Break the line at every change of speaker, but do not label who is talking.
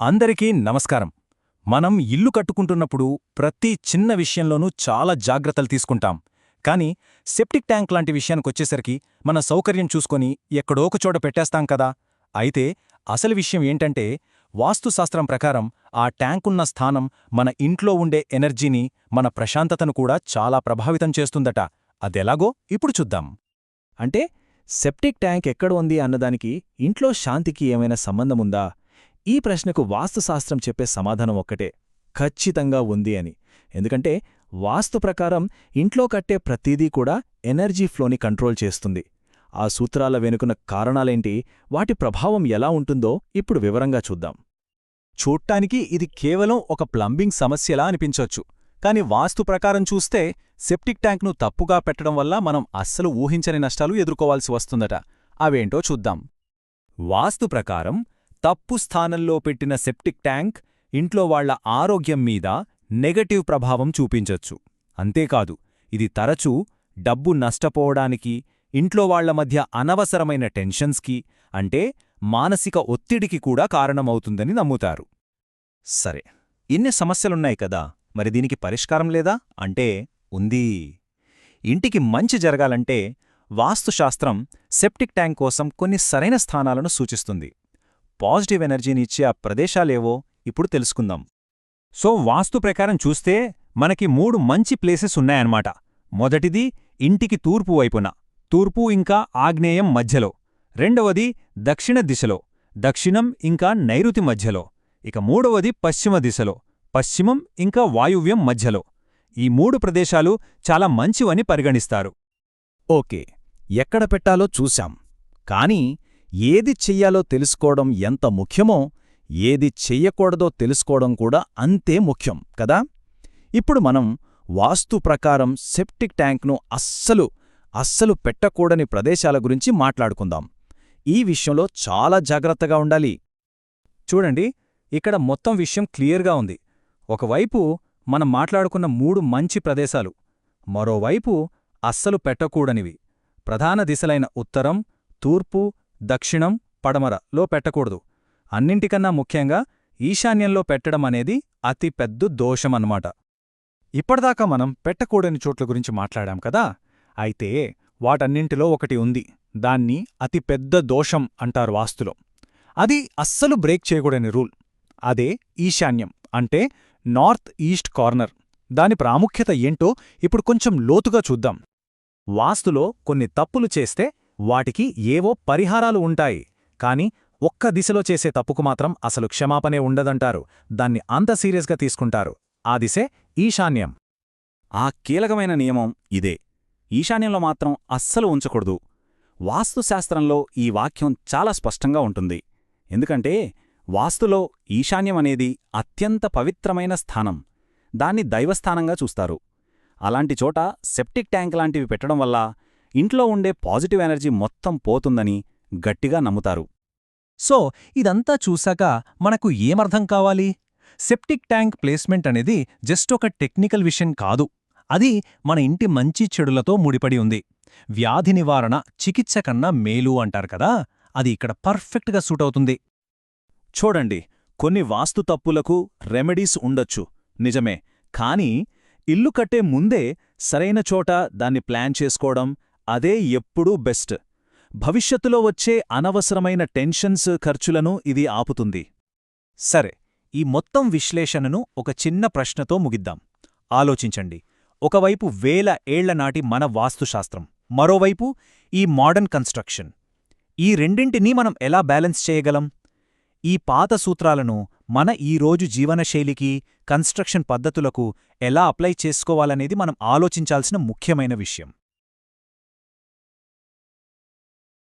అందరికీ నమస్కారం. మనం ఇల్లు కట్టుకుంటున్నప్పుడు ప్రతి చిన్న విషయంలోనూ చాలా జాగ్రత్తలు తీసుకుంటాం. కానీ సెప్టిక్ ట్యాంక్ లాంటి విషయానికొచ్చేసరికి మన సౌకర్యం చూసుకొని ఎక్కడో ఒకచోట పెట్టేస్తాం కదా. అయితే అసలు విషయం ఏంటంటే వాస్తుశాస్త్రం ప్రకారం ఆ ట్యాంకున్న స్థానం మన ఇంట్లో ఉండే ఎనర్జీని మన ప్రశాంతతను కూడా చాలా ప్రభావితం చేస్తుందట. అదెలాగో ఇప్పుడు చూద్దాం.
అంటే సెప్టిక్ ట్యాంక్ ఎక్కడ ఉంది అన్నదానికి ఇంట్లో శాంతికి ఏమైనా సంబంధముందా? ఈ ప్రశ్నకు వాస్తుశాస్త్రం చెప్పే సమాధానం ఒక్కటే ఖచ్చితంగా ఉంది అని. ఎందుకంటే వాస్తు ప్రకారం ఇంట్లో కట్టే ప్రతిదీ కూడా ఎనర్జీ ఫ్లోని కంట్రోల్ చేస్తుంది. ఆ సూత్రాల వెనుకున్న కారణాలేంటి వాటి ప్రభావం ఎలా ఉంటుందో ఇప్పుడు వివరంగా చూద్దాం.
చూడ్టానికి ఇది కేవలం ఒక ప్లంబింగ్ సమస్యలా అనిపించొచ్చు. కాని వాస్తు ప్రకారం చూస్తే సెప్టిక్ ట్యాంక్ను తప్పుగా పెట్టడం వల్ల మనం అస్సలు ఊహించని నష్టాలు ఎదుర్కోవాల్సి వస్తుందట. అవేంటో చూద్దాం. వాస్తు ప్రకారం తప్పు స్థానంలో పెట్టిన సెప్టిక్ ట్యాంక్ ఇంట్లో వాళ్ళ ఆరోగ్యం మీద నెగటివ్ ప్రభావం చూపించొచ్చు. అంతేకాదు ఇది తరచూ డబ్బు నష్టపోవడానికి ఇంట్లో వాళ్ళ మధ్య అనవసరమైన టెన్షన్స్కి అంటే మానసిక ఒత్తిడికి కూడా కారణమవుతుందని నమ్ముతారు. సరే ఇన్ని సమస్యలున్నాయి కదా మరి దీనికి పరిష్కారం లేదా? అంటే ఉంది. ఇంటికి మంచి జరగాలంటే వాస్తుశాస్త్రం సెప్టిక్ ట్యాంక్ కోసం కొన్ని సరైన స్థానాలను సూచిస్తుంది. పాజిటివ్ ఎనర్జీని ఇచ్చే ఆ ప్రదేశాలేవో ఇప్పుడు తెలుసుకుందాం. సో వాస్తు ప్రకారం చూస్తే మనకి మూడు మంచి ప్లేసెస్ ఉన్నాయన్నమాట. మొదటిది ఇంటికి తూర్పు వైపున. తూర్పు ఇంకా ఆగ్నేయం మధ్యలో. రెండవది దక్షిణ దిశలో. దక్షిణం ఇంకా నైరుతి మధ్యలో. ఇక మూడవది పశ్చిమ దిశలో. పశ్చిమం ఇంకా వాయువ్యం మధ్యలో. ఈ మూడు ప్రదేశాలు చాలా మంచివని పరిగణిస్తారు.
ఓకే ఎక్కడ పెట్టాలో చూశాం. కానీ ఏది చెయ్యాలో తెలుసుకోవడం ఎంత ముఖ్యమో ఏది చెయ్యకూడదో తెలుసుకోవడం కూడా అంతే ముఖ్యం కదా? ఇప్పుడు మనం వాస్తు ప్రకారం సెప్టిక్ ట్యాంక్ను అస్సలు అస్సలు పెట్టకూడని ప్రదేశాల గురించి మాట్లాడుకుందాం. ఈ విషయంలో చాలా జాగ్రత్తగా ఉండాలి.
చూడండి ఇక్కడ మొత్తం విషయం క్లియర్గా ఉంది. ఒకవైపు మనం మాట్లాడుకున్న మూడు మంచి ప్రదేశాలు మరోవైపు అస్సలు పెట్టకూడనివి. ప్రధాన దిశలైన ఉత్తరం తూర్పు దక్షిణం పడమర లో పెట్టకూడదు. అన్నింటికన్నా ముఖ్యంగా ఈశాన్యంలో పెట్టడం అనేది అతి పెద్ద దోషమన్నమాట. ఇప్పటిదాకా మనం పెట్టకూడని చోట్ల గురించి మాట్లాడాం కదా? అయితే వాటన్నింటిలో ఒకటి ఉంది. దాన్ని అతి పెద్ద దోషం అంటారు వాస్తులో. అది అస్సలు బ్రేక్ చేయకూడని రూల్. అదే ఈశాన్యం అంటే నార్త్ ఈస్ట్ కార్నర్. దాని ప్రాముఖ్యత ఏంటో ఇప్పుడు కొంచెం లోతుగా చూద్దాం. వాస్తులో కొన్ని తప్పులు చేస్తే వాటికి ఏవో పరిహారాలు ఉంటాయి. కాని ఒక్క దిశలో చేసే తప్పుకు మాత్రం అసలు క్షమాపనే ఉండదంటారు. దాన్ని అంత సీరియస్గా తీసుకుంటారు. ఆ దిశే ఈశాన్యం.
ఆ కీలకమైన నియమం ఇదే. ఈశాన్యంలో మాత్రం అస్సలు ఉంచకూడదు. వాస్తుశాస్త్రంలో ఈ వాక్యం చాలా స్పష్టంగా ఉంటుంది. ఎందుకంటే వాస్తులో ఈశాన్యం అనేది అత్యంత పవిత్రమైన స్థానం. దాన్ని దైవస్థానంగా చూస్తారు. అలాంటి చోట సెప్టిక్ ట్యాంక్ లాంటివి పెట్టడం వల్ల ఇంట్లో ఉండే పాజిటివ్ ఎనర్జీ మొత్తం పోతుందని గట్టిగా నమ్ముతారు.
సో ఇదంతా చూశాక మనకు ఏమర్థం కావాలి? సెప్టిక్ ట్యాంక్ ప్లేస్మెంట్ అనేది జస్ట్ ఒక టెక్నికల్ విషయం కాదు. అది మన ఇంటి మంచి చెడులతో ముడిపడి ఉంది. వ్యాధి నివారణ చికిత్స కన్నా మేలు అంటారు కదా అది ఇక్కడ పర్ఫెక్ట్గా సూట్ అవుతుంది.
చూడండి కొన్ని వాస్తు తప్పులకు రెమెడీస్ ఉండొచ్చు నిజమే. కానీ ఇల్లు కట్టే ముందే సరైన చోట దాన్ని ప్లాన్ చేసుకోవడం అదే ఎప్పుడూ బెస్ట్. భవిష్యత్తులో వచ్చే అనవసరమైన టెన్షన్స్ ఖర్చులను ఇది ఆపుతుంది.
సరే ఈ మొత్తం విశ్లేషణను ఒక చిన్న ప్రశ్నతో ముగిద్దాం. ఆలోచించండి. ఒకవైపు వేల ఏళ్ళనాటి మన వాస్తుశాస్త్రం మరోవైపు ఈ మోడర్న్ కన్స్ట్రక్షన్. ఈ రెండింటినీ మనం ఎలా బ్యాలెన్స్ చేయగలం? ఈ పాత సూత్రాలను మన ఈరోజు జీవనశైలికి కన్స్ట్రక్షన్ పద్ధతులకు ఎలా అప్లై చేసుకోవాలనేది మనం ఆలోచించాల్సిన ముఖ్యమైన విషయం.